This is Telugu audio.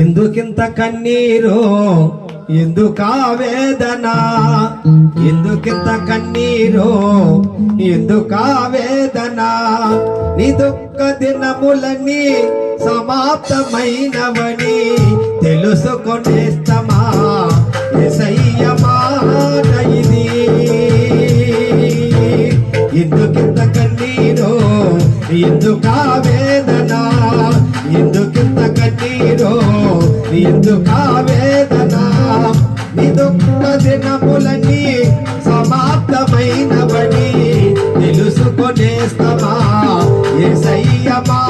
ఎందుకింత కన్నీరు? ఎందుకా వేదన? ఎందుకింత కన్నీరు? ఎందుకా వేదన? నీ దుఃఖ దినములన్నీ సమాప్తమైనవని తెలుసుకొనేస్తమా ఎసయ్యమాట ఇది ఎందుకింత ఎందుక వేదన? ఎందుకింత కన్నీరో? ఎందుక వేదన? నిదుఃఖ దినములన్నీ సమాప్తమైనవని తెలుసుకొనేస్తమా? ఏసయ్యమా?